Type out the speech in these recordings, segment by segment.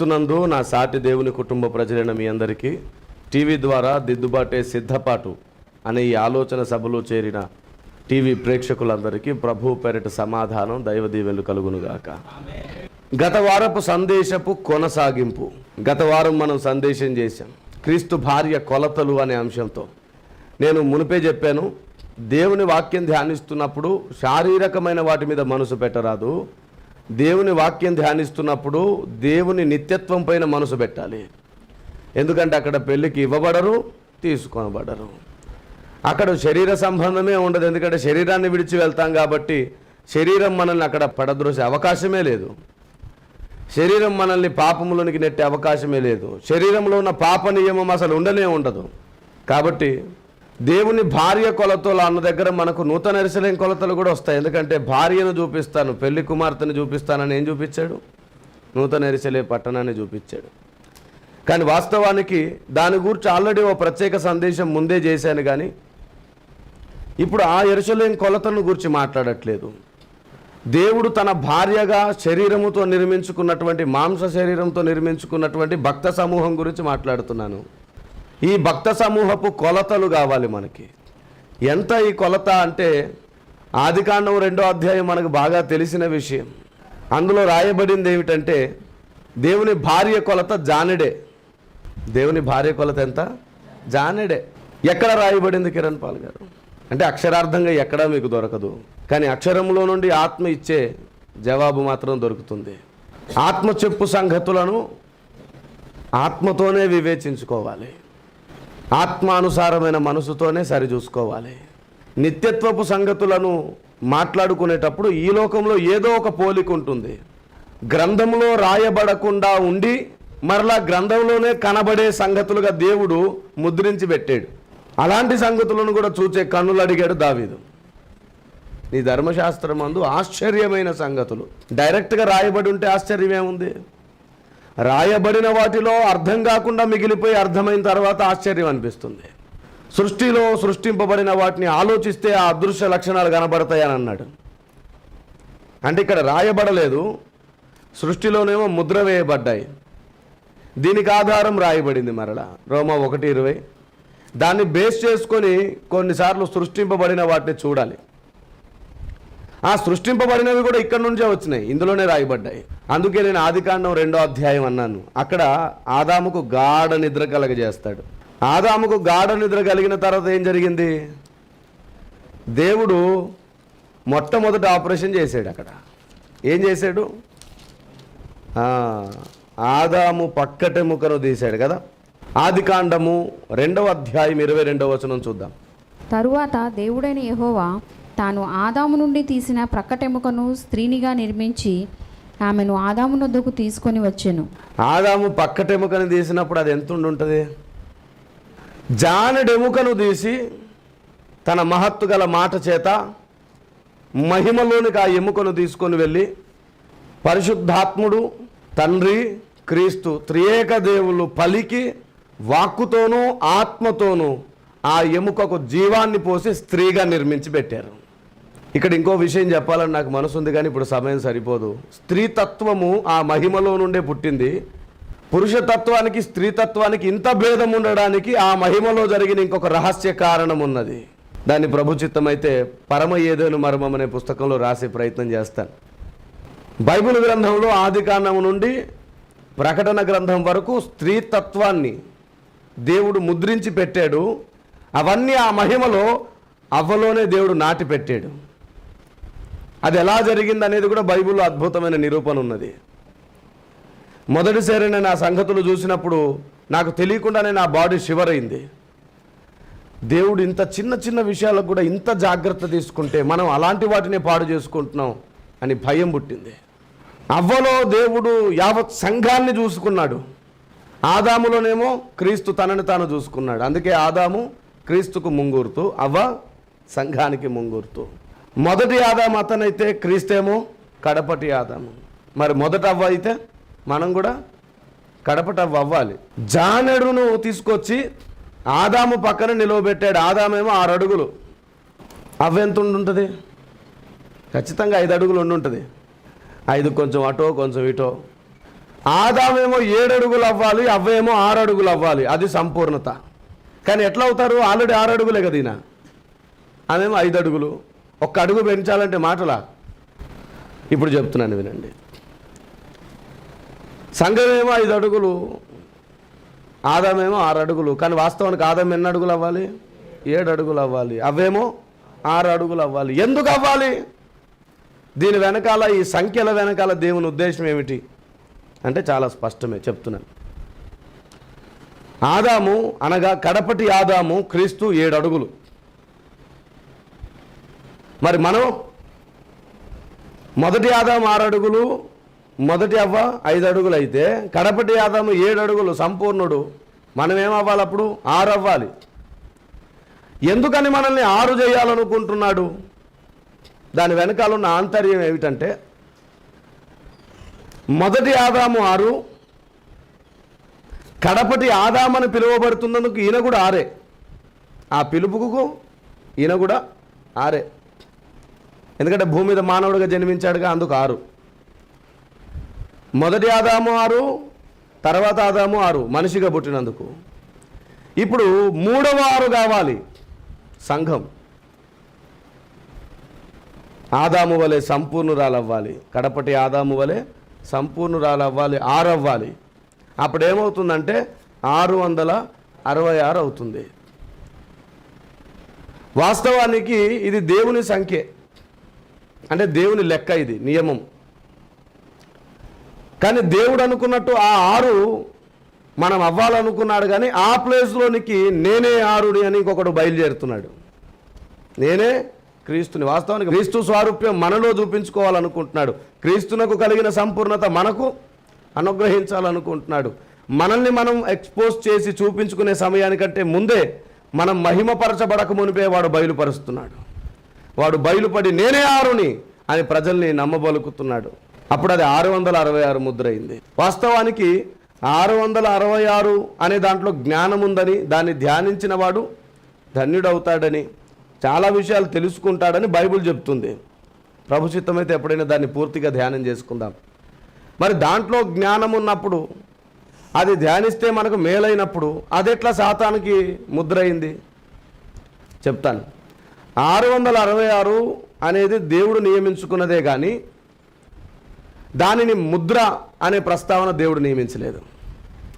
క్రీస్తునందు నా సాటి దేవుని కుటుంబ ప్రజలైన మీ అందరికీ టీవీ ద్వారా దిద్దుబాటే సిద్ధపాటు అనే ఈ ఆలోచన సభలో చేరిన టీవీ ప్రేక్షకులందరికీ ప్రభు పెరట సమాధానం దైవ దీవెలు కలుగునుగాక. గత వారపు సందేశపు కొనసాగింపు గత వారం మనం సందేశం చేశాం. క్రీస్తు భార్య కొలతలు అనే అంశంతో. నేను మునిపే చెప్పాను దేవుని వాక్యం ధ్యానిస్తున్నప్పుడు శారీరకమైన వాటి మీద మనసు పెట్టరాదు దేవుని వాక్యం ధ్యానిస్తున్నప్పుడు దేవుని నిత్యత్వం పైన మనసు పెట్టాలి. ఎందుకంటే అక్కడ పెళ్ళికి ఇవ్వబడరు తీసుకొనబడరు అక్కడ శరీర సంబంధమే ఉండదు. ఎందుకంటే శరీరాన్ని విడిచి వెళ్తాం కాబట్టి శరీరం మనల్ని అక్కడ పడద్రోసే అవకాశమే లేదు. శరీరం మనల్ని పాపములోనికి నెట్టే అవకాశమే లేదు. శరీరంలో ఉన్న పాప నియమం అసలు ఉండనే ఉండదు. కాబట్టి దేవుని భార్య కొలతలు అన్న దగ్గర మనకు నూతన ఎరుసలేం కొలతలు కూడా వస్తాయి. ఎందుకంటే భార్యను చూపిస్తాను పెళ్ళి కుమార్తెను చూపిస్తానని ఏం చూపించాడు. నూతన ఎరిసలే పట్టణాన్ని చూపించాడు. కానీ వాస్తవానికి దాని గురించి ఆల్రెడీ ఓ ప్రత్యేక సందేశం ముందే చేశాను కానీ ఇప్పుడు ఆ ఎరుసలేం కొలతలను గురించి మాట్లాడట్లేదు. దేవుడు తన భార్యగా శరీరముతో నిర్మించుకున్నటువంటి మాంస శరీరంతో నిర్మించుకున్నటువంటి భక్త సమూహం గురించి మాట్లాడుతున్నాను. ఈ భక్త సమూహపు కొలతలు కావాలి మనకి. ఎంత ఈ కొలత అంటే ఆదికాండం రెండో అధ్యాయం మనకు బాగా తెలిసిన విషయం. అందులో రాయబడింది ఏమిటంటే దేవుని భార్య కొలత జానెడే. దేవుని భార్య కొలత ఎంత? జానెడే. ఎక్కడ రాయబడింది కిరణ్ పాల్ గారు? అంటే అక్షరార్థంగా ఎక్కడా మీకు దొరకదు. కానీ అక్షరంలో నుండి ఆత్మ ఇచ్చే జవాబు మాత్రం దొరుకుతుంది. ఆత్మ చెప్పు సంగతులను ఆత్మతోనే వివేచించుకోవాలి. ఆత్మానుసారమైన మనసుతోనే సరిచూసుకోవాలి. నిత్యత్వపు సంగతులను మాట్లాడుకునేటప్పుడు ఈ లోకంలో ఏదో ఒక పోలిక ఉంటుంది. గ్రంథంలో రాయబడకుండా ఉండి మరలా గ్రంథంలోనే కనబడే సంగతులుగా దేవుడు ముద్రించి పెట్టాడు. అలాంటి సంగతులను కూడా చూచే కన్నులు అడిగాడు దావీదు. నీ ధర్మశాస్త్రం అందు ఆశ్చర్యమైన సంగతులు. డైరెక్ట్గా రాయబడి ఉంటే ఆశ్చర్యమేముంది? రాయబడిన వాటిలో అర్థం కాకుండా మిగిలిపోయి అర్థమైన తర్వాత ఆశ్చర్యం అనిపిస్తుంది. సృష్టిలో సృష్టింపబడిన వాటిని ఆలోచిస్తే ఆ అదృశ్య లక్షణాలు కనబడతాయని అన్నాడు. అంటే ఇక్కడ రాయబడలేదు సృష్టిలోనేమో ముద్ర వేయబడ్డాయి. దీనికి ఆధారం రాయబడింది మరలా. రోమా ఒకటి ఇరవై. దాన్ని బేస్ చేసుకొని కొన్నిసార్లు సృష్టింపబడిన వాటిని చూడాలి. ఆ సృష్టింపబడినవి కూడా ఇక్కడ నుంచే వచ్చినాయి. ఇందులోనే రాయబడ్డాయి. అందుకే నేను ఆదికాండం రెండో అధ్యాయం అన్నాను. అక్కడ ఆదాముకు గాఢ నిద్ర కలగజేస్తాడు. ఆదాముకు గాఢ నిద్ర కలిగిన తర్వాత ఏం జరిగింది? దేవుడు మొట్టమొదటి ఆపరేషన్ చేశాడు అక్కడ. ఏం చేశాడు? ఆ, ఆదాము పక్కటెముకను తీశాడు కదా? ఆదికాండము రెండవ అధ్యాయం ఇరవై రెండవ వచనం చూద్దాం. తరువాత దేవుడైన యహోవా తాను ఆదాము నుండి తీసిన ప్రక్కటెముకను స్త్రీనిగా నిర్మించి ఆమెను ఆదాము నొద్దకు తీసుకొని వచ్చాను. ఆదాము పక్కటెముకను తీసినప్పుడు అది ఎంత ఉంటుంది జానడెముకను తీసి తన మహత్తు గల మాట చేత మహిమలోనికి ఆ ఎముకను తీసుకొని వెళ్ళి పరిశుద్ధాత్ముడు తండ్రి క్రీస్తు త్రియేక దేవుళ్ళు పలికి వాక్కుతోనూ ఆత్మతోనూ ఆ ఎముకకు జీవాన్ని పోసి స్త్రీగా నిర్మించి పెట్టారు. ఇక్కడ ఇంకో విషయం చెప్పాలని నాకు మనసు ఉంది కానీ ఇప్పుడు సమయం సరిపోదు. స్త్రీతత్వము ఆ మహిమలో నుండే పుట్టింది. పురుషతత్వానికి స్త్రీతత్వానికి ఇంత భేదం ఉండడానికి ఆ మహిమలో జరిగిన ఇంకొక రహస్య కారణం ఉన్నది. దాన్ని ప్రభుచిత్తమైతే పరమ ఏదేను మర్మం అనే పుస్తకంలో రాసే ప్రయత్నం చేస్తాను. బైబిల్ గ్రంథంలో ఆది కాండం నుండి ప్రకటన గ్రంథం వరకు స్త్రీతత్వాన్ని దేవుడు ముద్రించి పెట్టాడు. అవన్నీ ఆ మహిమలో అవ్వలోనే దేవుడు నాటి పెట్టాడు అది ఎలా జరిగింది అనేది కూడా బైబిల్లో అద్భుతమైన నిరూపణ ఉన్నది. మొదటిసారి నేను ఆ సంగతులు చూసినప్పుడు నాకు తెలియకుండానే నా బాడీ షివర్ అయింది. దేవుడు ఇంత చిన్న చిన్న విషయాలకు కూడా ఇంత జాగ్రత్త తీసుకుంటే మనం అలాంటి వాటిని పాడు చేసుకుంటున్నాం అని భయం పుట్టింది. అవ్వలో దేవుడు యావత్ సంఘాన్ని చూసుకున్నాడు. ఆదాములోనేమో క్రీస్తు తనని తాను చూసుకున్నాడు. అందుకే ఆదాము క్రీస్తుకు ముంగూరుతూ అవ్వ సంఘానికి ముంగూరుతూ. మొదటి ఆదాము అతనైతే క్రీస్తేమో కడపటి ఆదాము. మరి మొదట అవ్వ అయితే మనం కూడా కడపట అవ్వాలి. జానెడును తీసుకొచ్చి ఆదాము పక్కన నిలవబెట్టాడు. ఆదామేమో ఆరు అడుగులు. అవ్వెంత ఉండుంటుంది ఉంటుంది? ఖచ్చితంగా ఐదు అడుగులు ఉండుంటుంది ఐదు కొంచెం అటో కొంచెం ఇటో. ఆదామేమో ఏడు అడుగులు అవ్వాలి అవ్వేమో ఆరు అడుగులు అవ్వాలి. అది సంపూర్ణత. కానీ ఎట్లా అవుతారు? ఆల్రెడీ ఆరు అడుగులే కదా ఈయన. ఆమెమో ఐదు అడుగులు. ఒక్క అడుగు పెంచాలంటే మాటలా? ఇప్పుడు చెప్తున్నాను వినండి. సంఘమేమో ఐదు అడుగులు ఆదామేమో ఆరు అడుగులు కానీ వాస్తవానికి ఆదాం ఎన్ని అడుగులు అవ్వాలి? ఏడు అడుగులు అవ్వాలి. అవేమో ఆరు అడుగులు అవ్వాలి. ఎందుకు అవ్వాలి? దీని వెనకాల ఈ సంఖ్యల వెనకాల దేవుని ఉద్దేశం ఏమిటి? అంటే చాలా స్పష్టమే చెప్తున్నాను. ఆదాము అనగా కడపటి ఆదాము క్రీస్తు ఏడు అడుగులు. మరి మనం మొదటి ఆదాము ఆరు అడుగులు మొదటి అవ్వ ఐదు అడుగులు అయితే కడపటి ఆదాము ఏడు అడుగులు సంపూర్ణుడు. మనం ఏమవ్వాలి అప్పుడు? ఆరు అవ్వాలి. ఎందుకని మనల్ని ఆరు చేయాలనుకుంటున్నాడు? దాని వెనకాల ఉన్న ఆంతర్యం ఏమిటంటే మొదటి ఆదాము ఆరు కడపటి ఆదామని పిలువబడుతున్నందుకు ఈయన కూడా ఆరే. ఆ పిలుపుకు ఈయన కూడా ఆరే. ఎందుకంటే భూమి మీద మానవుడిగా జన్మించాడుగా అందుకు ఆరు. మొదటి ఆదాము ఆరు తర్వాత ఆదాము ఆరు మనిషిగా పుట్టినందుకు. ఇప్పుడు మూడవ ఆరు కావాలి సంఘం. ఆదాము వలె సంపూర్ణురాలవ్వాలి కడపటి ఆదాము వలె సంపూర్ణురాలవ్వాలి ఆరు అవ్వాలి అప్పుడు ఏమవుతుందంటే ఆరు వందల అరవై ఆరు అవుతుంది. వాస్తవానికి ఇది దేవుని సంఖ్య. అంటే దేవుని లెక్క ఇది నియమం. కానీ దేవుడు అనుకున్నట్టు ఆ ఆరు మనం అవ్వాలనుకున్నాడు కానీ ఆ ప్లేస్లోనికి నేనే ఆరుని అని ఇంకొకడు బయలుదేరుతున్నాడు. నేనే క్రీస్తుని వాస్తవానికి క్రీస్తు స్వారూప్యం మనలో చూపించుకోవాలనుకుంటున్నాడు. క్రీస్తునకు కలిగిన సంపూర్ణత మనకు అనుగ్రహించాలనుకుంటున్నాడు. మనల్ని మనం ఎక్స్పోజ్ చేసి చూపించుకునే సమయానికంటే ముందే మనం మహిమపరచబడక మునిపే వాడు బయలుపరుస్తున్నాడు. వాడు బయలుపడి నేనే ఆరుని అని ప్రజల్ని నమ్మబలుకుతున్నాడు. అప్పుడు అది ఆరు వందల అరవై ఆరు ముద్ర అయింది. వాస్తవానికి ఆరు వందల అరవై ఆరు అనే దాంట్లో జ్ఞానం ఉందని దాన్ని ధ్యానించిన వాడు ధన్యుడవుతాడని చాలా విషయాలు తెలుసుకుంటాడని బైబిల్ చెప్తుంది. ప్రభుచిత్తమైతే ఎప్పుడైనా దాన్ని పూర్తిగా ధ్యానం చేసుకుందాం. మరి దాంట్లో జ్ఞానం ఉన్నప్పుడు అది ధ్యానిస్తే మనకు మేలైనప్పుడు అది ఎట్లా శాతానికి ముద్ర అయింది? చెప్తాను. ఆరు వందల అరవై ఆరు అనేది దేవుడు నియమించుకున్నదే కానీ దానిని ముద్ర అనే ప్రస్తావన దేవుడు నియమించలేదు.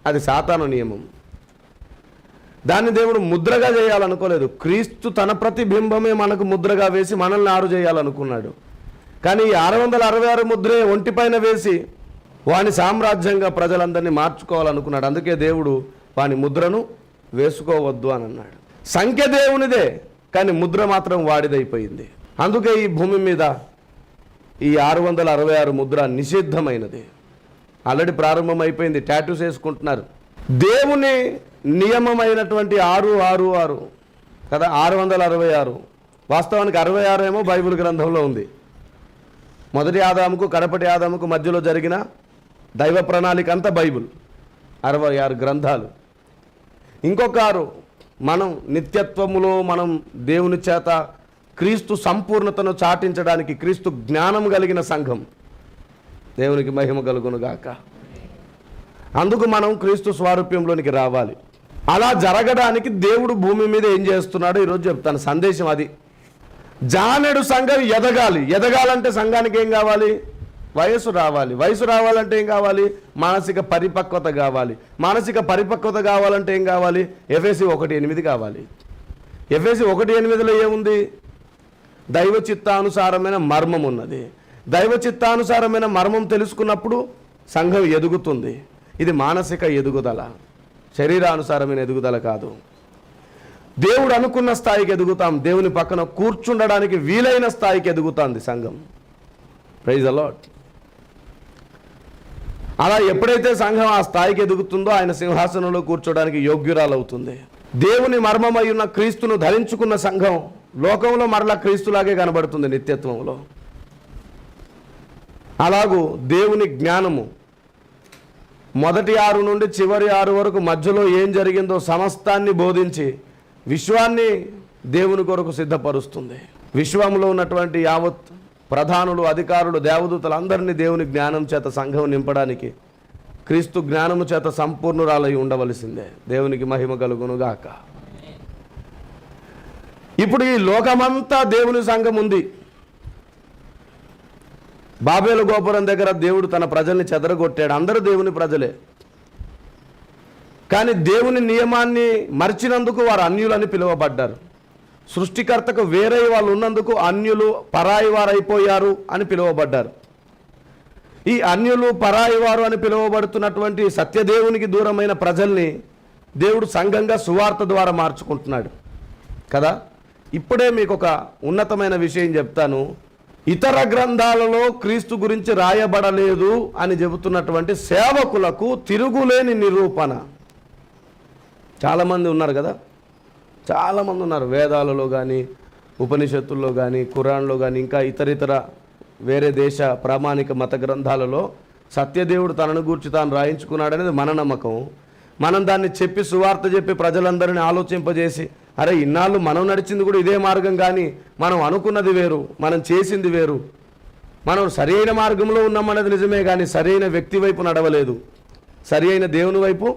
అది సాతాను నియమం. దాన్ని దేవుడు ముద్రగా చేయాలనుకోలేదు. క్రీస్తు తన ప్రతిబింబమే మనకు ముద్రగా వేసి మనల్ని ఆరు చేయాలనుకున్నాడు. కానీ ఈ ఆరు వందల అరవై ఆరు ముద్రే ఒంటిపైన వేసి వాని సామ్రాజ్యంగా ప్రజలందరినీ మార్చుకోవాలనుకున్నాడు. అందుకే దేవుడు వాని ముద్రను వేసుకోవద్దు అని అన్నాడు. సంఖ్య దేవునిదే. కానీ ముద్ర మాత్రం వాడిదైపోయింది. అందుకే ఈ భూమి మీద ఈ ఆరు వందల అరవై ఆరు ముద్ర నిషిద్ధమైనది. ఆల్రెడీ ప్రారంభమైపోయింది టాటూస్ వేసుకుంటున్నారు. దేవుని నియమమైనటువంటి ఆరు ఆరు ఆరు కదా ఆరు వందల అరవై ఆరు. వాస్తవానికి అరవై ఆరు ఏమో బైబిల్ గ్రంథంలో ఉంది. మొదటి ఆదాముకు కడపటి ఆదాముకు మధ్యలో జరిగిన దైవ ప్రణాళిక అంతా బైబిల్. అరవై ఆరు గ్రంథాలు. ఇంకొక ఆరు మనం నిత్యత్వములో మనం దేవుని చేత క్రీస్తు సంపూర్ణతను చాటించడానికి క్రీస్తు జ్ఞానం కలిగిన సంఘం దేవునికి మహిమ కలుగును గాక. అందుకు మనం క్రీస్తు స్వారూప్యంలోనికి రావాలి. అలా జరగడానికి దేవుడు భూమి మీద ఏం చేస్తున్నాడో ఈరోజు చెప్తాను. సందేశం అది. జానెడు సంఘం ఎదగాలి. ఎదగాలంటే సంఘానికి ఏం కావాలి? వయసు రావాలి. వయసు రావాలంటే ఏం కావాలి? మానసిక పరిపక్వత కావాలి. మానసిక పరిపక్వత కావాలంటే ఏం కావాలి? ఎఫ్ఎసి ఒకటి ఎనిమిది కావాలి. ఎఫ్ఎసి ఒకటి ఎనిమిదిలో ఏముంది? దైవ చిత్తానుసారమైన మర్మం ఉన్నది. దైవ చిత్తానుసారమైన మర్మం తెలుసుకున్నప్పుడు సంఘం ఎదుగుతుంది. ఇది మానసిక ఎదుగుదల. శరీరానుసారమైన ఎదుగుదల కాదు. దేవుడు అనుకున్న స్థాయికి ఎదుగుతాం. దేవుని పక్కన కూర్చుండడానికి వీలైన స్థాయికి ఎదుగుతుంది సంఘం. ప్రైజ్ అలాట్ అలా ఎప్పుడైతే సంఘం ఆ స్థాయికి ఎదుగుతుందో ఆయన సింహాసనంలో కూర్చోడానికి యోగ్యురాలవుతుంది. దేవుని మర్మమై ఉన్న క్రీస్తును ధరించుకున్న సంఘం లోకంలో మరలా క్రీస్తులాగే కనబడుతుంది నిత్యత్వంలో. అలాగూ దేవుని జ్ఞానము మొదటి ఆరు నుండి చివరి ఆరు వరకు మధ్యలో ఏం జరిగిందో సమస్తాన్ని బోధించి విశ్వాన్ని దేవుని కొరకు సిద్ధపరుస్తుంది. విశ్వంలో ఉన్నటువంటి యావత్ ప్రధానులు అధికారులు దేవదూతలు అందరినీ దేవుని జ్ఞానం చేత సంఘం నింపడానికి క్రీస్తు జ్ఞానము చేత సంపూర్ణురాలై ఉండవలసిందే. దేవునికి మహిమ కలుగునుగాక. ఇప్పుడు ఈ లోకమంతా దేవుని సంఘం ఉంది. బాబేలు గోపురం దగ్గర దేవుడు తన ప్రజల్ని చెదరగొట్టాడు. అందరూ దేవుని ప్రజలే. కానీ దేవుని నియమాన్ని మరిచినందుకు వారు అన్యులని పిలువబడ్డారు. సృష్టికర్తకు వేరే వాళ్ళు ఉన్నందుకు అన్యులు పరాయి వారైపోయారు అని పిలువబడ్డారు. ఈ అన్యులు పరాయి వారు అని పిలువబడుతున్నటువంటి సత్యదేవునికి దూరమైన ప్రజల్ని దేవుడు సంఘంగా సువార్త ద్వారా మార్చుకుంటున్నాడు. కదా? ఇప్పుడే మీకు ఒక ఉన్నతమైన విషయం చెప్తాను. ఇతర గ్రంథాలలో క్రీస్తు గురించి రాయబడలేదు అని చెబుతున్నటువంటి సేవకులకు తిరుగులేని నిరూపణ. చాలామంది ఉన్నారు కదా? చాలామంది ఉన్నారు. వేదాలలో కానీ ఉపనిషత్తుల్లో కానీ ఖురాన్లో కానీ ఇంకా ఇతర ఇతర వేరే దేశ ప్రామాణిక మత గ్రంథాలలో సత్యదేవుడు తనను గూర్చి తాను రాయించుకున్నాడనేది మన నమ్మకం. మనం దాన్ని చెప్పి సువార్త చెప్పి ప్రజలందరినీ ఆలోచింపజేసి అరే ఇన్నాళ్ళు మనం నడిచింది కూడా ఇదే మార్గం కానీ మనం అనుకున్నది వేరు మనం చేసింది వేరు. మనం సరైన మార్గంలో ఉన్నామన్నది నిజమే కానీ సరైన వ్యక్తి వైపు నడవలేదు. సరి అయిన దేవుని వైపు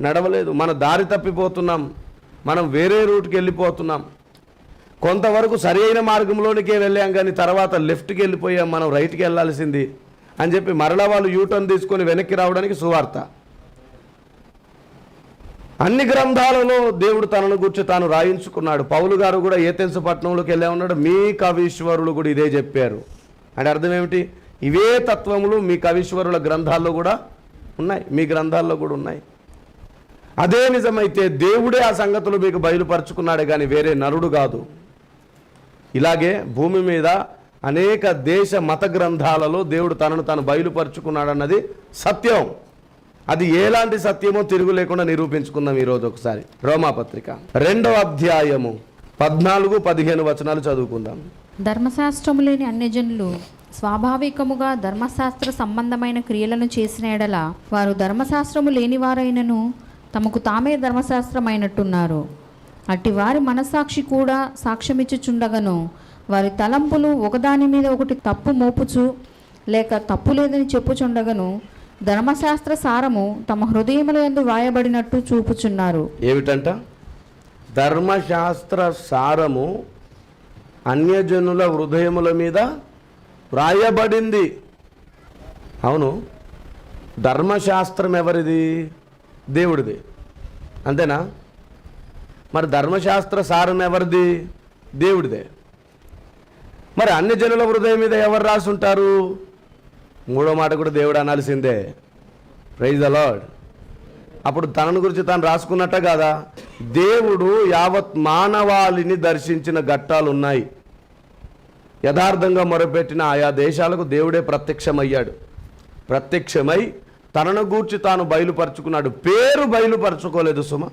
నడవలేదు. మన దారి తప్పిపోతున్నాం. మనం వేరే రూట్కి వెళ్ళిపోతున్నాం. కొంతవరకు సరి అయిన మార్గంలోనికే వెళ్ళాం కానీ తర్వాత లెఫ్ట్కి వెళ్ళిపోయాం మనం రైట్కి వెళ్ళాల్సింది అని చెప్పి మరలా వాళ్ళు యూటర్న్ తీసుకొని వెనక్కి రావడానికి సువార్త. అన్ని గ్రంథాలలో దేవుడు తనను గురించి తాను రాయించుకున్నాడు. పౌలు గారు కూడా ఏతెన్సు పట్టణంలోకి వెళ్ళే ఉన్నాడు. మీ కవీశ్వరులు కూడా ఇదే చెప్పారు. అంటే అర్థం ఏమిటి? ఇవే తత్వములు మీ కవీశ్వరుల గ్రంథాల్లో కూడా ఉన్నాయి. మీ గ్రంథాల్లో కూడా ఉన్నాయి. అదే నిజమైతే దేవుడే ఆ సంగతులు మీకు బయలుపరుచుకున్నాడే కానీ వేరే నరుడు కాదు. ఇలాగే భూమి మీద అనేక దేశ మత గ్రంథాలలో దేవుడు తనను తాను బయలుపరుచుకున్నాడన్నది సత్యం. అది ఎలాంటి సత్యమో తిరుగు లేకుండా నిరూపించుకుందాం ఈరోజు ఒకసారి. రోమాపత్రిక. రెండవ అధ్యాయము. పద్నాలుగు పదిహేను వచనాలు చదువుకుందాం. ధర్మశాస్త్రం లేని అన్యజనులు స్వాభావికముగా ధర్మశాస్త్ర సంబంధమైన క్రియలను చేసిన ఎడల వారు ధర్మశాస్త్రము లేనివారైనను తమకు తామే ధర్మశాస్త్రమైనట్టున్నారు. అట్టి వారి మనస్సాక్షి కూడా సాక్ష్యమిచ్చుచుండగను. వారి తలంపులు ఒకదాని మీద ఒకటి తప్పు మోపుచు లేక తప్పు లేదని చెప్పుచుండగను. ధర్మశాస్త్ర సారము తమ హృదయముల ఎందు వాయబడినట్టు చూపుచున్నారు. ఏమిటంట? ధర్మశాస్త్ర సారము అన్యజనుల హృదయముల మీద వ్రాయబడింది. అవును. ధర్మశాస్త్రం ఎవరిది? దేవుడిది. అంతేనా? మరి ధర్మశాస్త్ర సారం ఎవరిది? దేవుడిదే. మరి అన్ని జనుల హృదయం మీద ఎవరు రాసుంటారు? మూడో మాట కూడా దేవుడు అనాల్సిందే. ప్రైజ్ అలాడ్ అప్పుడు తనను గురించి తాను రాసుకున్నట్ట కదా? దేవుడు యావత్ మానవాళిని దర్శించిన ఘట్టాలు ఉన్నాయి యథార్థంగా మొరపెట్టిన ఆయా దేశాలకు దేవుడే ప్రత్యక్షమయ్యాడు. ప్రత్యక్షమై తనను గూర్చి తాను బయలుపరుచుకున్నాడు. పేరు బయలుపరచుకోలేదు సుమ.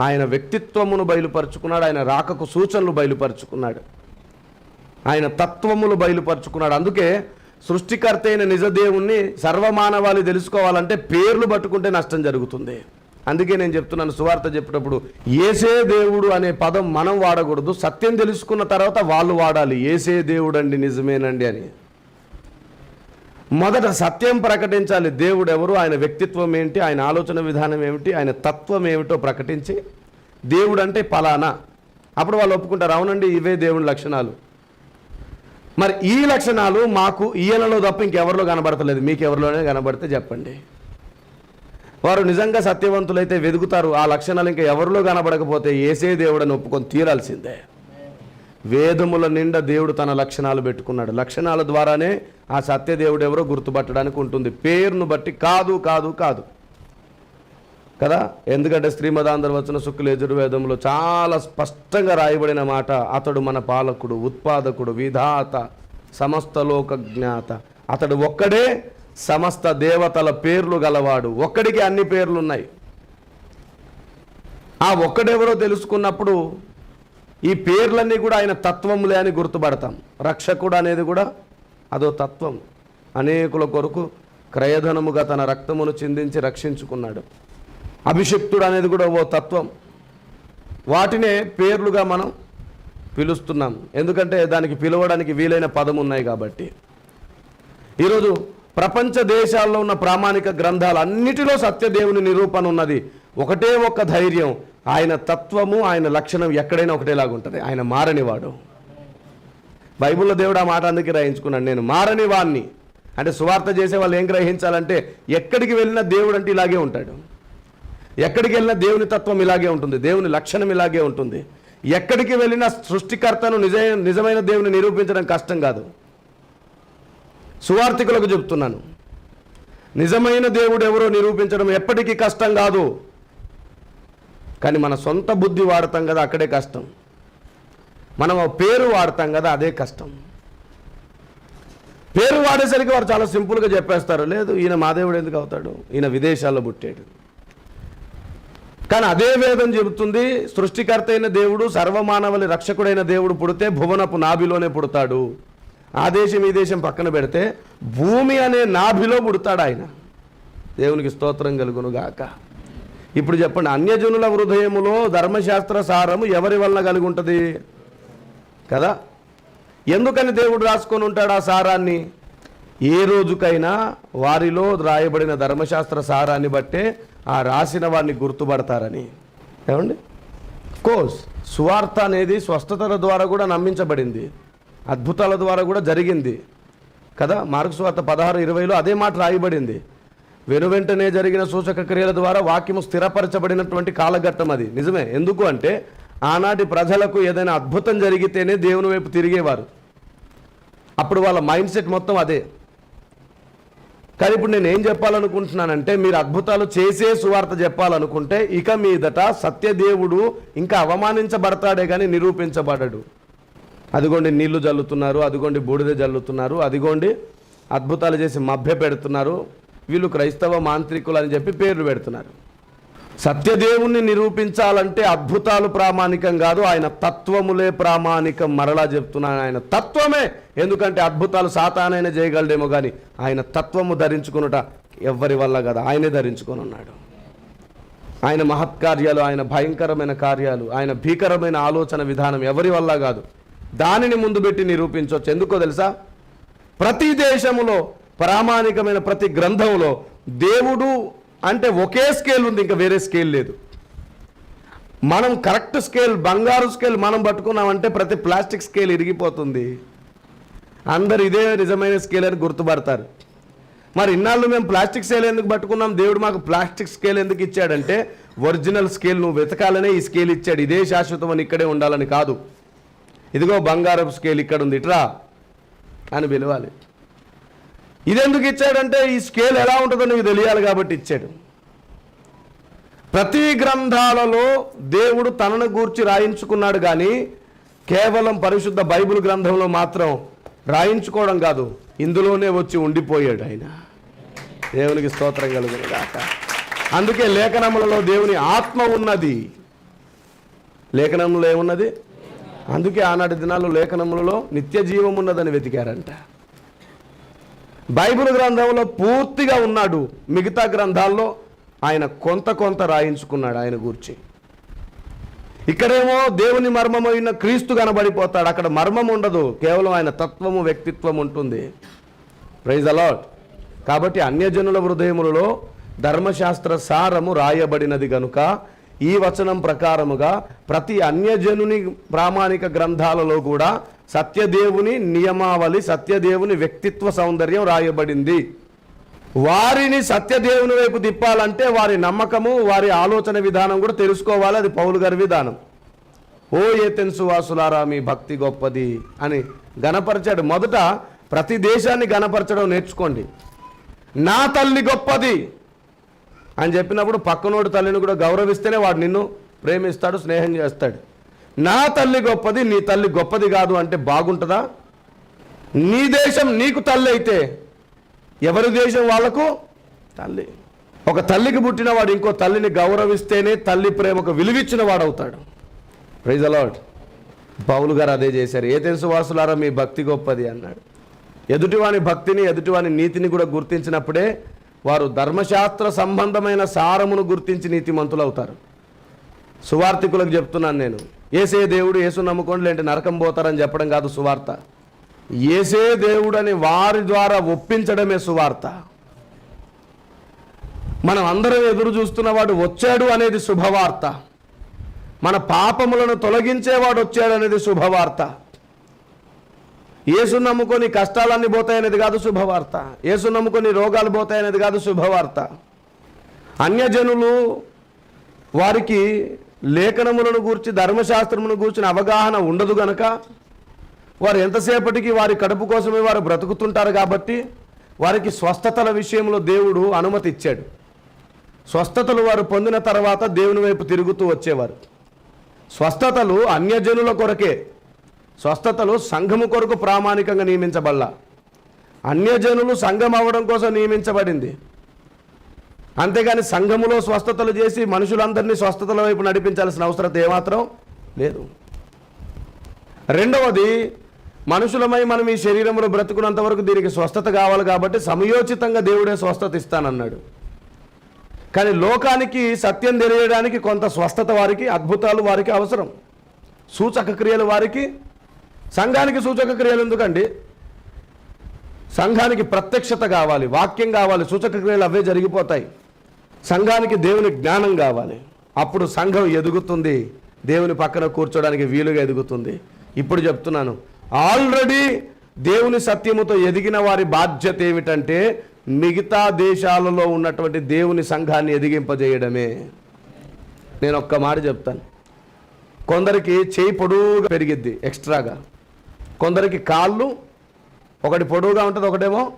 ఆయన వ్యక్తిత్వమును బయలుపరుచుకున్నాడు. ఆయన రాకకు సూచనలు బయలుపరుచుకున్నాడు. ఆయన తత్వములు బయలుపరుచుకున్నాడు. అందుకే సృష్టికర్త అయిన నిజదేవుణ్ణి సర్వమానవాళి తెలుసుకోవాలంటే పేర్లు పట్టుకుంటే నష్టం జరుగుతుంది. అందుకే నేను చెప్తున్నాను సువార్త చెప్పేటప్పుడు ఏసే దేవుడు అనే పదం మనం వాడకూడదు. సత్యం తెలుసుకున్న తర్వాత వాళ్ళు వాడాలి. ఏసే దేవుడు అండి నిజమేనండి అని. మొదట సత్యం ప్రకటించాలి. దేవుడు ఎవరు ఆయన వ్యక్తిత్వం ఏంటి? ఆయన ఆలోచన విధానం ఏమిటి? ఆయన తత్వం ఏమిటో ప్రకటించి దేవుడు అంటే పలానా అప్పుడు వాళ్ళు ఒప్పుకుంటారు. అవునండి ఇవే దేవుని లక్షణాలు. మరి ఈ లక్షణాలు మాకు ఈయనలో తప్ప ఇంకెవరిలో కనబడతలేదు. మీకు ఎవరిలోనే కనబడితే చెప్పండి. వారు నిజంగా సత్యవంతులైతే వెదుగుతారు ఆ లక్షణాలు ఇంకా ఎవరిలో కనబడకపోతే ఏసే దేవుడని ఒప్పుకొని తీరాల్సిందే. వేదముల నిండా దేవుడు తన లక్షణాలు పెట్టుకున్నాడు. లక్షణాల ద్వారానే ఆ సత్యదేవుడు ఎవరో గుర్తుపట్టడానికి ఉంటుంది. పేరును బట్టి కాదు కాదు కాదు. కదా? ఎందుకంటే శ్రీమదాంధ్ర వచ్చిన శుక్ల యజుర్వేదంలో చాలా స్పష్టంగా రాయబడిన మాట అతడు మన పాలకుడు ఉత్పాదకుడు విధాత సమస్త లోక జ్ఞాత. అతడు ఒక్కడే సమస్త దేవతల పేర్లు గలవాడు. ఒక్కడికి అన్ని పేర్లు ఉన్నాయి ఆ ఒక్కడెవరో తెలుసుకున్నప్పుడు ఈ పేర్లన్నీ కూడా ఆయన తత్వములే అని గుర్తుపడతాం. రక్షకుడు అనేది కూడా అదో తత్వం. అనేకుల కొరకు క్రయధనముగా తన రక్తమును చిందించి రక్షించుకున్నాడు. అభిషిక్తుడు అనేది కూడా ఓ తత్వం. వాటినే పేర్లుగా మనం పిలుస్తున్నాం. ఎందుకంటే దానికి పిలవడానికి వీలైన పదం ఉన్నాయి కాబట్టి. ఈరోజు ప్రపంచ దేశాల్లో ఉన్న ప్రామాణిక గ్రంథాలు అన్నిటిలో సత్యదేవుని నిరూపణ ఉన్నది. ఒకటే ఒక్క ధైర్యం. ఆయన తత్వము ఆయన లక్షణం ఎక్కడైనా ఒకటేలాగా ఉంటుంది. ఆయన మారనివాడు. బైబిల్లో దేవుడు ఆ మాట అందుకే రాయించుకున్నాడు. నేను మారని వాణ్ణి అంటే సువార్త చేసే వాళ్ళు ఏం గ్రహించాలంటే ఎక్కడికి వెళ్ళినా దేవుడు అంటే ఇలాగే ఉంటాడు. ఎక్కడికి వెళ్ళినా దేవుని తత్వం ఇలాగే ఉంటుంది. దేవుని లక్షణం ఇలాగే ఉంటుంది. ఎక్కడికి వెళ్ళినా సృష్టికర్తను నిజ నిజమైన దేవుని నిరూపించడం కష్టం కాదు. సువార్థికులకు చెప్తున్నాను. నిజమైన దేవుడు ఎవరో నిరూపించడం ఎప్పటికీ కష్టం కాదు. కానీ మన సొంత బుద్ధి వాడతాం కదా అక్కడే కష్టం. మనం ఆ పేరు వాడతాం కదా అదే కష్టం. పేరు వాడేసరికి వారు చాలా సింపుల్గా చెప్పేస్తారు లేదు ఈయన మాదేవుడు ఎందుకు అవుతాడు? ఈయన విదేశాల్లో పుట్టాడు. కానీ అదే వేదం చెబుతుంది సృష్టికర్త అయిన దేవుడు సర్వమానవుల రక్షకుడైన దేవుడు పుడితే భువనపు నాభిలోనే పుడతాడు. ఆ దేశం ఈ దేశం పక్కన పెడితే భూమి అనే నాభిలో పుడతాడు ఆయన. దేవునికి స్తోత్రం కలుగును గాక ఇప్పుడు చెప్పండి అన్యజనుల హృదయములో ధర్మశాస్త్ర సారము ఎవరి వలన కలిగి ఉంటుంది కదా? ఎందుకని దేవుడు రాసుకొని ఉంటాడు ఆ సారాన్ని? ఏ రోజుకైనా వారిలో రాయబడిన ధర్మశాస్త్ర సారాన్ని బట్టే ఆ రాసిన వారిని గుర్తుపడతారని. ఏమండి? కోర్స్. సువార్త అనేది స్వస్థతల ద్వారా కూడా నమ్మించబడింది. అద్భుతాల ద్వారా కూడా జరిగింది. కదా? మార్క్స్ వార్త పదహారు ఇరవైలో అదే మాట రాయబడింది. వెను వెంటనే జరిగిన సూచక క్రియల ద్వారా వాక్యము స్థిరపరచబడినటువంటి కాలఘట్టం అది. నిజమే? ఎందుకు అంటే ఆనాటి ప్రజలకు ఏదైనా అద్భుతం జరిగితేనే దేవుని వైపు తిరిగేవారు. అప్పుడు వాళ్ళ మైండ్ సెట్ మొత్తం అదే. కానీ ఇప్పుడు నేను ఏం చెప్పాలనుకుంటున్నానంటే మీరు అద్భుతాలు చేసే సువార్త చెప్పాలనుకుంటే ఇక మీదట సత్యదేవుడు ఇంకా అవమానించబడతాడే కానీ నిరూపించబడడు. అదిగోండి నీళ్ళు జల్లుతున్నారు అదిగోండి బూడిద జల్లుతున్నారు అదిగోండి అద్భుతాలు చేసి మభ్య పెడుతున్నారు. వీళ్ళు క్రైస్తవ మాంత్రికులు అని చెప్పి పేర్లు పెడుతున్నారు. సత్యదేవుణ్ణి నిరూపించాలంటే అద్భుతాలు ప్రామాణికం కాదు ఆయన తత్వములే ప్రామాణికం మరలా చెప్తున్నాను. ఆయన తత్వమే ఎందుకంటే అద్భుతాలు సాతానైనా చేయగలడేమో కానీ ఆయన తత్వము ధరించుకునుట ఎవ్వరి వల్ల కదా ఆయనే ధరించుకొని ఉన్నాడు ఆయన మహత్కార్యాలు ఆయన భయంకరమైన కార్యాలు ఆయన భీకరమైన ఆలోచన విధానం ఎవరి వల్ల కాదు దానిని ముందు పెట్టి నిరూపించవచ్చు ఎందుకో తెలుసా? ప్రతి దేశములో ప్రామాణికమైన ప్రతి గ్రంథంలో దేవుడు అంటే ఒకే స్కేల్ ఉంది ఇంకా వేరే స్కేల్ లేదు. మనం కరెక్ట్ స్కేల్ బంగారు స్కేల్ మనం పట్టుకున్నామంటే ప్రతి ప్లాస్టిక్ స్కేల్ ఇరిగిపోతుంది. అందరు ఇదే నిజమైన స్కేల్ అని గుర్తుపడతారు. మరి ఇన్నాళ్ళు మేము ప్లాస్టిక్ స్కేల్ ఎందుకు పట్టుకున్నాం? దేవుడు మాకు ప్లాస్టిక్ స్కేల్ ఎందుకు ఇచ్చాడంటే ఒరిజినల్ స్కేల్ నువ్వు వెతకాలనే ఈ స్కేల్ ఇచ్చాడు. ఇదే శాశ్వతం అని ఇక్కడే ఉండాలని కాదు. ఇదిగో బంగారపు స్కేల్ ఇక్కడ ఉంది ఇట్రా అని పిలవాలి. ఇదెందుకు ఇచ్చాడంటే ఈ స్కేల్ ఎలా ఉంటుందో నీకు తెలియాలి కాబట్టి ఇచ్చాడు. ప్రతి గ్రంథాలలో దేవుడు తనను గూర్చి రాయించుకున్నాడు కానీ కేవలం పరిశుద్ధ బైబిల్ గ్రంథంలో మాత్రం రాయించుకోవడం కాదు ఇందులోనే వచ్చి ఉండిపోయాడు ఆయన. దేవునికి స్తోత్రం కలుగును కాక అందుకే లేఖనములలో దేవుని ఆత్మ ఉన్నది. లేఖనంలో ఏమున్నది? అందుకే ఆనాటి దినాల్లో లేఖనములలో నిత్య జీవం ఉన్నదని వెతికారంట. బైబిల్ గ్రంథంలో పూర్తిగా ఉన్నాడు. మిగతా గ్రంథాల్లో ఆయన కొంత కొంత రాయించుకున్నాడు ఆయన గూర్చి. ఇక్కడేమో దేవుని మర్మమైన క్రీస్తు కనబడిపోతాడు. అక్కడ మర్మం ఉండదు. కేవలం ఆయన తత్వము వ్యక్తిత్వం ఉంటుంది. ప్రైజ్ అలాట్ కాబట్టి అన్యజనుల హృదయములలో ధర్మశాస్త్ర సారము రాయబడినది కనుక ఈ వచనం ప్రకారముగా ప్రతి అన్యజనుని ప్రామాణిక గ్రంథాలలో కూడా సత్యదేవుని నియమావళి సత్యదేవుని వ్యక్తిత్వ సౌందర్యం రాయబడింది. వారిని సత్యదేవుని వైపు తిప్పాలంటే వారి నమ్మకము వారి ఆలోచన విధానం కూడా తెలుసుకోవాలి. అది పౌలు గారి విధానం. ఓ ఏ తెన్సు వాసులారా మీ భక్తి గొప్పది అని గణపరచాడు. మొదట ప్రతి దేశాన్ని గణపరచడం నేర్చుకోండి. నా తల్లి గొప్పది. అని చెప్పినప్పుడు పక్కనోడు తల్లిని కూడా గౌరవిస్తేనే వాడు నిన్ను ప్రేమిస్తాడు స్నేహం చేస్తాడు. నా తల్లి గొప్పది నీ తల్లి గొప్పది కాదు అంటే బాగుంటుందా? నీ దేశం నీకు తల్లి అయితే ఎవరి దేశం వాళ్ళకు తల్లి. ఒక తల్లికి పుట్టిన వాడు ఇంకో తల్లిని గౌరవిస్తేనే తల్లి ప్రేమకు విలువిచ్చిన వాడవుతాడు. ప్రైజ్ అలాడ్ పౌలు గారు అదే చేశారు. ఏ తెలుసు వాసులారా మీ భక్తి గొప్పది అన్నాడు. ఎదుటివాని భక్తిని ఎదుటివాని నీతిని కూడా గుర్తించినప్పుడే వారు ధర్మశాస్త్ర సంబంధమైన సారమును గుర్తించి నీతిమంతులు అవుతారు సువార్థికులకు చెప్తున్నాను నేను. ఏసే దేవుడు ఏసు నమ్ముకోండి లేంటే నరకం పోతారని చెప్పడం కాదు సువార్త. ఏసే దేవుడని వారి ద్వారా ఒప్పించడమే సువార్త. మనం అందరం ఎదురు చూస్తున్నవాడు వచ్చాడు అనేది శుభవార్త. మన పాపములను తొలగించేవాడు వచ్చాడు అనేది శుభవార్త. యేసు నమ్ముకొని కష్టాలన్నీ పోతాయనేది కాదు శుభవార్త. యేసు నమ్ముకొని రోగాలు పోతాయనేది కాదు శుభవార్త. అన్యజనులు వారికి లేఖనములను గూర్చి ధర్మశాస్త్రమును గూర్చిన అవగాహన ఉండదు గనక వారు ఎంతసేపటికి వారి కడుపు కోసమే వారు బ్రతుకుతుంటారు కాబట్టి వారికి స్వస్థతల విషయంలో దేవుడు అనుమతి ఇచ్చాడు స్వస్థతలు వారు పొందిన తర్వాత దేవుని వైపు తిరుగుతూ వచ్చేవారు. స్వస్థతలు అన్యజనుల కొరకే. స్వస్థతలు సంఘము కొరకు ప్రామాణికంగా నియమించబడ అన్యజనులు సంఘం అవ్వడం కోసం నియమించబడింది. అంతేగాని సంఘములో స్వస్థతలు చేసి మనుషులందరినీ స్వస్థతల వైపు నడిపించాల్సిన అవసరం ఏమాత్రం లేదు. రెండవది మనుషులమై మనం ఈ శరీరంలో బ్రతుకున్నంత వరకు దీనికి స్వస్థత కావాలి కాబట్టి సమయోచితంగా దేవుడే స్వస్థత ఇస్తానన్నాడు. కానీ లోకానికి సత్యం తెలియడానికి కొంత స్వస్థత వారికి అద్భుతాలు వారికి అవసరం. సూచక క్రియలు వారికి సంఘానికి సూచక క్రియలు ఎందుకండి? సంఘానికి ప్రత్యక్షత కావాలి వాక్యం కావాలి సూచక క్రియలు అవే జరిగిపోతాయి. సంఘానికి దేవుని జ్ఞానం కావాలి. అప్పుడు సంఘం ఎదుగుతుంది దేవుని పక్కన కూర్చోడానికి వీలుగా ఎదుగుతుంది. ఇప్పుడు చెప్తున్నాను ఆల్రెడీ దేవుని సత్యముతో ఎదిగిన వారి బాధ్యత ఏమిటంటే మిగతా దేశాలలో ఉన్నటువంటి దేవుని సంఘాన్ని ఎదిగింపజేయడమే. నేను ఒక్క మాట చెప్తాను కొందరికి చేయి పొడువుగా పెరిగిద్ది ఎక్స్ట్రాగా కొందరికి కాళ్ళు ఒకటి పొడవుగా ఉంటుంది ఒకటేమో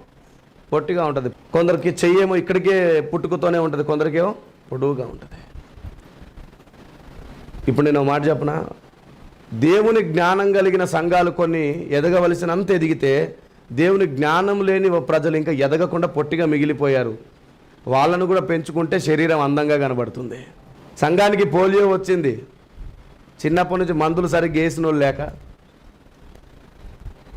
పొట్టిగా ఉంటుంది. కొందరికి చెయ్యేమో ఇక్కడికే పుట్టుకతోనే ఉంటుంది కొందరికేమో పొడవుగా ఉంటుంది. ఇప్పుడు నేను మాట చెప్పనా? దేవుని జ్ఞానం కలిగిన సంఘాలు కొన్ని ఎదగవలసినంత ఎదిగితే దేవుని జ్ఞానం లేని ప్రజలు ఇంకా ఎదగకుండా పొట్టిగా మిగిలిపోయారు. వాళ్ళను కూడా పెంచుకుంటే శరీరం అందంగా కనబడుతుంది. సంఘానికి పోలియో వచ్చింది. చిన్నప్పటి నుంచి మందులు సరిగ్గా వేసిన వాళ్ళు లేక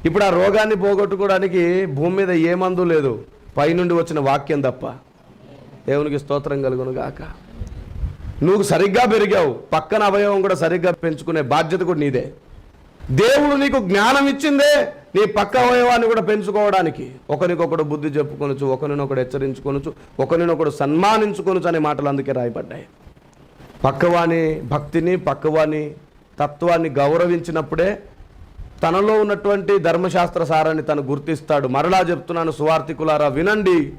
ఇప్పుడు ఆ రోగాన్ని పోగొట్టుకోవడానికి భూమి మీద ఏ మందు లేదు. పైనుండి వచ్చిన వాక్యం తప్ప. దేవునికి స్తోత్రం కలుగును గాక. నువ్వు సరిగ్గా పెరిగావు. పక్కన అవయవం కూడా సరిగ్గా పెంచుకునే బాధ్యత కూడా నీదే. దేవుడు నీకు జ్ఞానం ఇచ్చిందే నీ పక్క అవయవాన్ని కూడా పెంచుకోవడానికి. ఒకరికొకడు బుద్ధి చెప్పుకొనొచ్చు ఒకరినొకడు హెచ్చరించుకొనొచ్చు ఒకరినొకడు సన్మానించుకొనొచ్చు అనే మాటలు అందుకే రాయబడ్డాయి. పక్కవాని భక్తిని పక్కవాని తత్వాన్ని గౌరవించినప్పుడే తనలో ఉన్నటువంటి ధర్మశాస్త్ర సారాన్ని తను గుర్తిస్తాడు. మరలా చెప్తున్నాను సువార్థికులారా వినండి.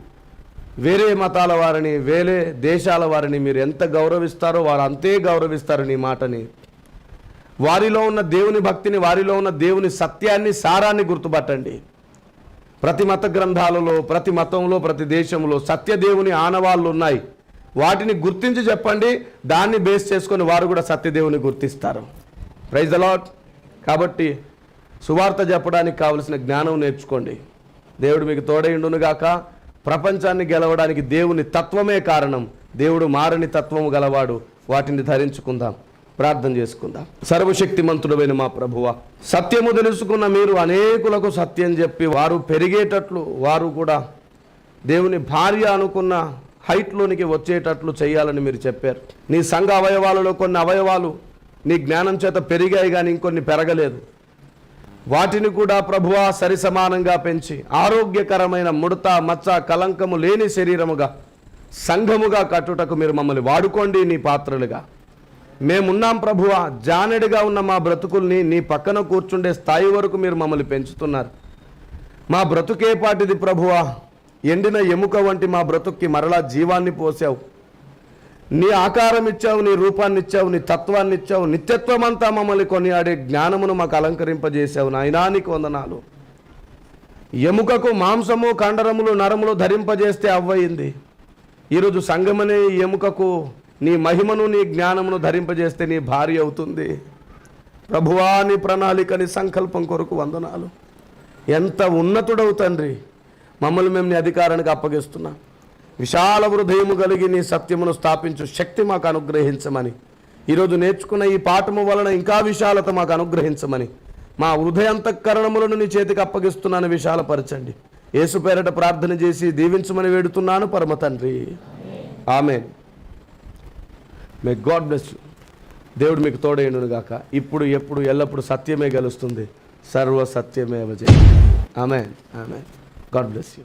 వేరే మతాల వారిని వేరే దేశాల వారిని మీరు ఎంత గౌరవిస్తారో వారు అంతే గౌరవిస్తారు నీ మాటని. వారిలో ఉన్న దేవుని భక్తిని వారిలో ఉన్న దేవుని సత్యాన్ని సారాన్ని గుర్తుపట్టండి. ప్రతి మత గ్రంథాలలో ప్రతి మతంలో ప్రతి దేశంలో సత్యదేవుని ఆనవాళ్ళు ఉన్నాయి. వాటిని గుర్తించి చెప్పండి. దాన్ని బేస్ చేసుకొని వారు కూడా సత్యదేవుని గుర్తిస్తారు. ప్రైజ్ అలాట్ కాబట్టి సువార్త చెప్పడానికి కావలసిన జ్ఞానం నేర్చుకోండి. దేవుడు మీకు తోడైండునుగాక ప్రపంచాన్ని గెలవడానికి దేవుని తత్వమే కారణం. దేవుడు మారని తత్వము గలవాడు. వాటిని ధరించుకుందాం. ప్రార్థన చేసుకుందాం. సర్వశక్తిమంతుడమైన మా ప్రభువ సత్యము తెలుసుకున్న మీరు అనేకులకు సత్యం చెప్పి వారు పెరిగేటట్లు వారు కూడా దేవుని భార్య అనుకున్న హైట్లోనికి వచ్చేటట్లు చేయాలని మీరు చెప్పారు. నీ సంఘ అవయవాలలో కొన్ని అవయవాలు నీ జ్ఞానం చేత పెరిగాయి కానీ ఇంకొన్ని పెరగలేదు. వాటిని కూడా ప్రభువా సరిసమానంగా పెంచి ఆరోగ్యకరమైన ముడత మచ్చ కలంకము లేని శరీరముగా సంఘముగా కట్టుటకు మీరు మమ్మల్ని వాడుకోండి నీ పాత్రలుగా. మేమున్నాం ప్రభువ జానెడిగా ఉన్న మా బ్రతుకుల్ని నీ పక్కన కూర్చుండే స్థాయి వరకు మీరు మమ్మల్ని పెంచుతున్నారు. మా బ్రతుకేపాటిది ప్రభువా ఎండిన ఎముక వంటి మా బ్రతుక్కి మరలా జీవాన్ని పోసావు. నీ ఆకారం ఇచ్చావు నీ రూపాన్ని ఇచ్చావు నీ తత్వాన్ని ఇచ్చావు నిత్యత్వం అంతా మమ్మల్ని కొనియాడే జ్ఞానమును మాకు అలంకరింపజేసావు నాయనా నీకు వందనాలు. ఎముకకు మాంసము కండరములు నరములు ధరింపజేస్తే అవ్వయింది. ఈరోజు సంగమనే ఎముకకు నీ మహిమను నీ జ్ఞానమును ధరింపజేస్తే నీ భార్య అవుతుంది. ప్రభువా నీ ప్రణాళిక నీ సంకల్పం కొరకు వందనాలు. ఎంత ఉన్నతుడవు తండ్రి. మమ్మల్ని మేము నీ అధికారానికి అప్పగిస్తున్నాం. విశాల హృదయము కలిగి నీ సత్యమును స్థాపించు శక్తి మాకు అనుగ్రహించమని. ఈరోజు నేర్చుకున్న ఈ పాఠము వలన ఇంకా విశాలత మాకు అనుగ్రహించమని. మా హృదయంతఃకరణములను నీ చేతికి అప్పగిస్తున్నాను విశాలపరచండి. యేసు పేరట ప్రార్థన చేసి దీవించమని వేడుతున్నాను పరమ తండ్రి. ఆమె మే గాడ్ బ్లెస్ దేవుడు మీకు తోడైండును గాక. ఇప్పుడు ఎప్పుడు ఎల్లప్పుడు సత్యమే గెలుస్తుంది. సర్వ సత్యమే జయ ఆమె ఆమె గాడ్ బ్లెస్ యూ